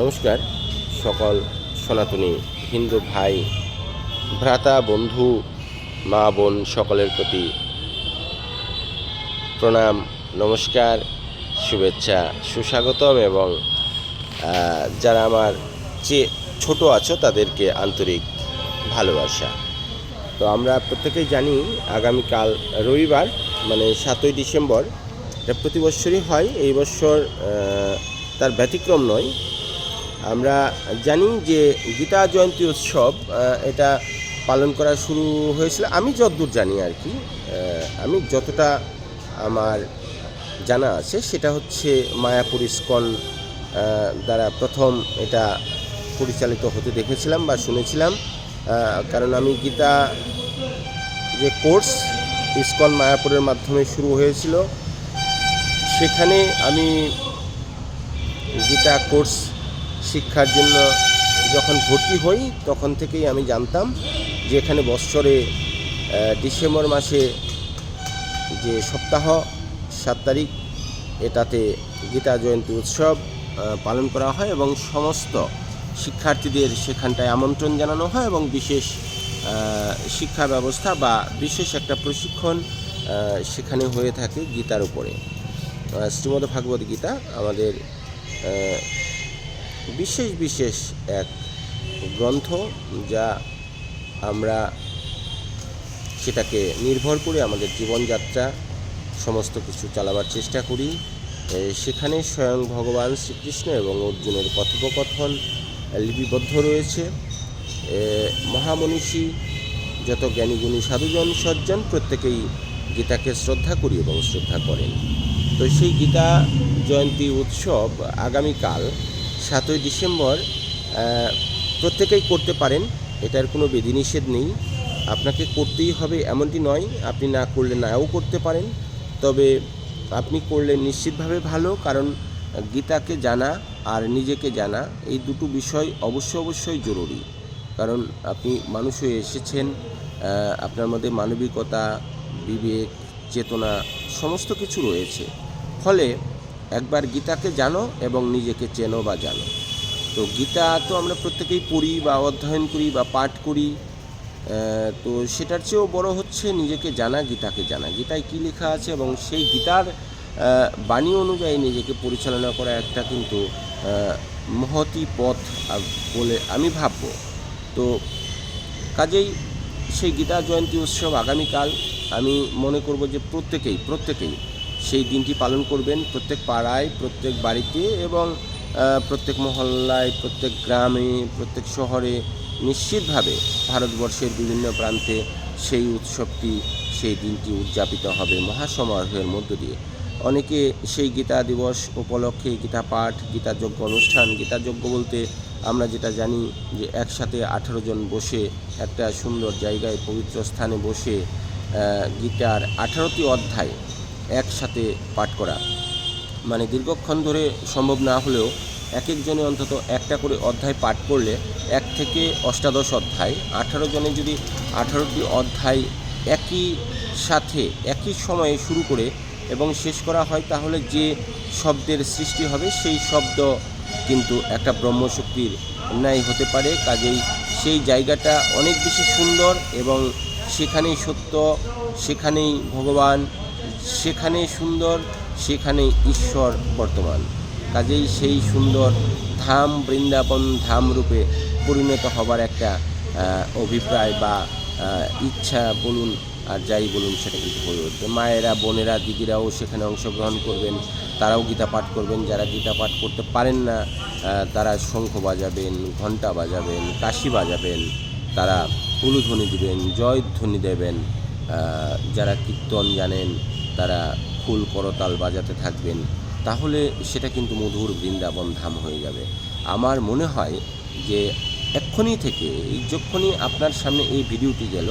নমস্কার, সকল সনাতনী হিন্দু ভাই, ভ্রাতা, বন্ধু, মা, বোন সকলের প্রতি প্রণাম, নমস্কার, শুভেচ্ছা, সুস্বাগতম এবং যারা আমার যে ছোট আছো তাদেরকে আন্তরিক ভালোবাসা। তো আমরা প্রত্যেকেই জানি আগামীকাল রবিবার মানে সাতই ডিসেম্বর, এটা প্রতি বছরই হয়। এই বছর তার ব্যতিক্রম নয়। আমরা জানি যে গীতা জয়ন্তী উৎসব এটা পালন করা শুরু হয়েছিল। আমি যতদূর জানি আর কি আমি যতটা আমার জানা আছে, সেটা হচ্ছে মায়াপুর ইস্কন দ্বারা প্রথম এটা পরিচালিত হতে দেখেছিলাম বা শুনেছিলাম। কারণ আমি গীতা যে কোর্স ইস্কন মায়াপুরের মাধ্যমে শুরু হয়েছিল, সেখানে আমি গীতা কোর্স শিক্ষার জন্য যখন ভর্তি হই, তখন থেকেই আমি জানতাম যে এখানে বৎসরে ডিসেম্বর মাসে যে সপ্তাহ, সাত তারিখ, এটাতে গীতা জয়ন্তী উৎসব পালন করা হয় এবং সমস্ত শিক্ষার্থীদের সেখানটায় আমন্ত্রণ জানানো হয় এবং বিশেষ শিক্ষা ব্যবস্থা বা বিশেষ একটা প্রশিক্ষণ সেখানে হয়ে থাকে গীতার উপরে। শ্রীমদ্ ভাগবত গীতা আমাদের বিশেষ বিশেষ এক গ্রন্থ যা আমরা সেটাকে নির্ভর করে আমাদের জীবনযাত্রা, সমস্ত কিছু চালাবার চেষ্টা করি। সেখানে স্বয়ং ভগবান শ্রীকৃষ্ণ এবং অর্জুনের কথোপকথন লিপিবদ্ধ রয়েছে। মহামনীষী যত জ্ঞানীগুণী সাধুজন, সজ্জন প্রত্যেকেই গীতাকে শ্রদ্ধা করি এবং শ্রদ্ধা করেন। তো সেই গীতা জয়ন্তী উৎসব আগামীকাল সাতই ডিসেম্বর প্রত্যেকেই করতে পারেন, এটার কোনো বিধিনিষেধ নেই। আপনাকে করতেই হবে এমনটি নয়, আপনি না করলে নাও করতে পারেন। তবে আপনি করলে নিশ্চিতভাবে ভালো, কারণ গীতাকে জানা আর নিজেকে জানা, এই দুটো বিষয় অবশ্য অবশ্যই জরুরি। কারণ আপনি মানুষ হয়ে এসেছেন আপনার মধ্যে মানবিকতা, বিবেক, চেতনা, সমস্ত কিছু রয়েছে। ফলে একবার গীতাকে জানো এবং নিজেকে চেনো বা জানো। তো গীতা তো আমরা প্রত্যেকেই পড়ি বা অধ্যয়ন করি বা পাঠ করি। তো সেটার চেয়েও বড় হচ্ছে নিজেকে জানা, গীতাকে জানা। গীতায় কী লেখা আছে এবং সেই গীতার বাণী অনুযায়ী নিজেকে পরিচালনা করা একটা কিন্তু মহতি পথ বলে আমি ভাবব। তো কাজেই সেই গীতা জয়ন্তী উৎসব আগামীকাল আমি মনে করব যে প্রত্যেকেই প্রত্যেকেই সেই দিনটি পালন করবেন প্রত্যেক পাড়ায়, প্রত্যেক বাড়িতে এবং প্রত্যেক মহল্লায়, প্রত্যেক গ্রামে, প্রত্যেক শহরে নিশ্চিতভাবে ভারতবর্ষের বিভিন্ন প্রান্তে সেই উৎসবটি, সেই দিনটি উদযাপিত হবে মহাসমারোহের মধ্য দিয়ে। অনেকে সেই গীতা দিবস উপলক্ষে গীতা পাঠ, গীতা যজ্ঞ অনুষ্ঠান গীতাযজ্ঞ বলতে আমরা যেটা জানি যে একসাথে আঠেরো জন বসে একটা সুন্দর জায়গায় পবিত্র স্থানে বসে গীতার আঠারোটি অধ্যায় একসাথে পাঠ করা। মানে দীর্ঘক্ষণ ধরে সম্ভব না হলেও এক একজনে অন্তত একটা করে অধ্যায় পাঠ করলে এক থেকে অষ্টাদশ অধ্যায়, আঠারো জনে যদি আঠারোটি অধ্যায় একই সাথে, একই সময়ে শুরু করে এবং শেষ করা হয়, তাহলে যে শব্দের সৃষ্টি হবে সেই শব্দ কিন্তু একটা ব্রহ্মশক্তির ন্যায় হতে পারে। কাজেই সেই জায়গাটা অনেক বেশি সুন্দর এবং সেখানেই সত্য, সেখানেই ভগবান সেখানে সুন্দর, সেখানেই ঈশ্বর বর্তমান। কাজেই সেই সুন্দর ধাম বৃন্দাবন ধাম রূপে পরিণত হবার একটা অভিপ্রায় বা ইচ্ছা বলুন আর যাই বলুন সেটা কিন্তু হয়ে উঠবে মায়েরা, বোনেরা, দিদিরাও সেখানে অংশগ্রহণ করবেন, তারাও গীতা পাঠ করবেন। যারা গীতা পাঠ করতে পারেন না তারা শঙ্খ বাজাবেন, ঘণ্টা বাজাবেন, কাশি বাজাবেন, তারা উলুধ্বনি দিবেন, জয়ধ্বনি দেবেন যারা কীর্তন জানেন তারা ফুল করতাল বাজাতে থাকবেন, তাহলে সেটা কিন্তু মধুর বৃন্দাবন ধাম হয়ে যাবে। আমার মনে হয় যে এক্ষুনি থেকে যখনই আপনার সামনে এই ভিডিওটি গেল,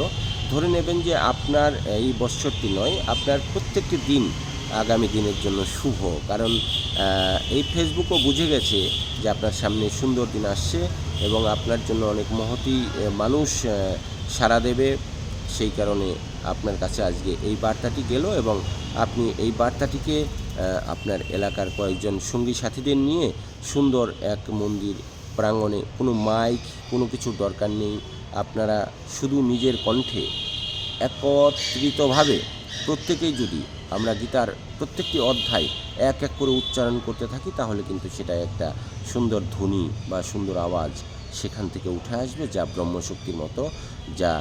ধরে নেবেন যে আপনার এই বৎসরটি নয়, আপনার প্রত্যেকটি দিন আগামী দিনের জন্য শুভ। কারণ এই ফেসবুকও বুঝে গেছে যে আপনার সামনে সুন্দর দিন আসছে এবং আপনার জন্য অনেক মহতি মানুষ সাড়া দেবে। সেই কারণে আপনার কাছে আজকে এই বার্তাটি গেল এবং আপনি এই বার্তাটিকে আপনার এলাকার কয়েকজন সঙ্গী সাথীদের নিয়ে সুন্দর এক মন্দির প্রাঙ্গণে, কোনো মাইক, কোনো কিছুর দরকার নেই। আপনারা শুধু নিজের কণ্ঠে একত্রিতভাবে প্রত্যেকেই যদি আমরা গীতার প্রত্যেকটি অধ্যায় এক এক করে উচ্চারণ করতে থাকি, তাহলে কিন্তু সেটা একটা সুন্দর ধ্বনি বা সুন্দর আওয়াজ সেখান থেকে উঠে আসবে, যা ব্রহ্মশক্তির মতো, যা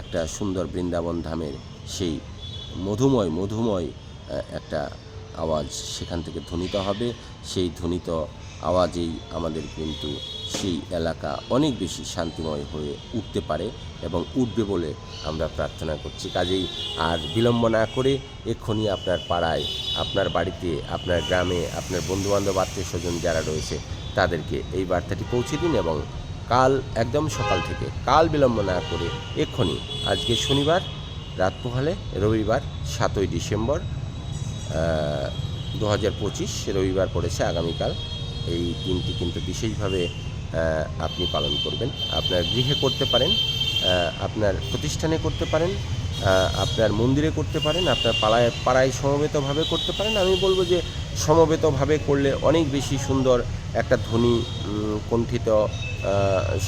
একটা সুন্দর বৃন্দাবন ধামের সেই মধুময় মধুময় একটা আওয়াজ সেখান থেকে ধ্বনিত হবে। সেই ধ্বনিত আওয়াজেই আমাদের কিন্তু সেই এলাকা অনেক বেশি শান্তিময় হয়ে উঠতে পারে এবং উঠবে বলে আমরা প্রার্থনা করছি। কাজেই আর বিলম্ব না করে এক্ষুনি আপনার পাড়ায়, আপনার বাড়িতে, আপনার গ্রামে, আপনার বন্ধুবান্ধব, আত্মীয় স্বজন যারা রয়েছে, তাদেরকে এই বার্তাটি পৌঁছে দিন এবং কাল একদম সকাল থেকে। কাল বিলম্ব না করে এক্ষুনি আজকে শনিবার, রাত পোহালে রবিবার সাতই ডিসেম্বর দু হাজার পঁচিশ, রবিবার পড়েছে আগামীকাল। এই দিনটি কিন্তু বিশেষভাবে আপনি পালন করবেন। আপনার গৃহে করতে পারেন আপনার প্রতিষ্ঠানে করতে পারেন আপনার মন্দিরে করতে পারেন, আপনার পাড়ায় পাড়ায় সমবেতভাবে করতে পারেন। আমি বলব যে, সমবেতভাবে করলে অনেক বেশি সুন্দর একটা ধ্বনি কণ্ঠিত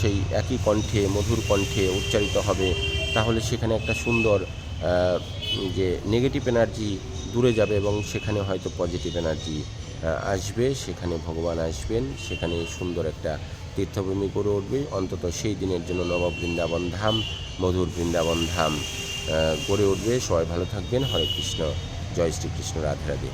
সেই একই কণ্ঠে, মধুর কণ্ঠে উচ্চারিত হবে, তাহলে সেখানে একটা সুন্দর যে নেগেটিভ এনার্জি দূরে যাবে এবং সেখানে হয়তো পজিটিভ এনার্জি আসবে, সেখানে ভগবান আসবেন, সেখানে সুন্দর একটা তীর্থভূমি গড়ে উঠবে, অন্তত সেই দিনের জন্য নব বৃন্দাবন ধাম, মধুর বৃন্দাবন ধাম গড়ে উঠবে। সবাই ভালো থাকবেন। হরে কৃষ্ণ। জয় শ্রীকৃষ্ণ। রাধে রাধে।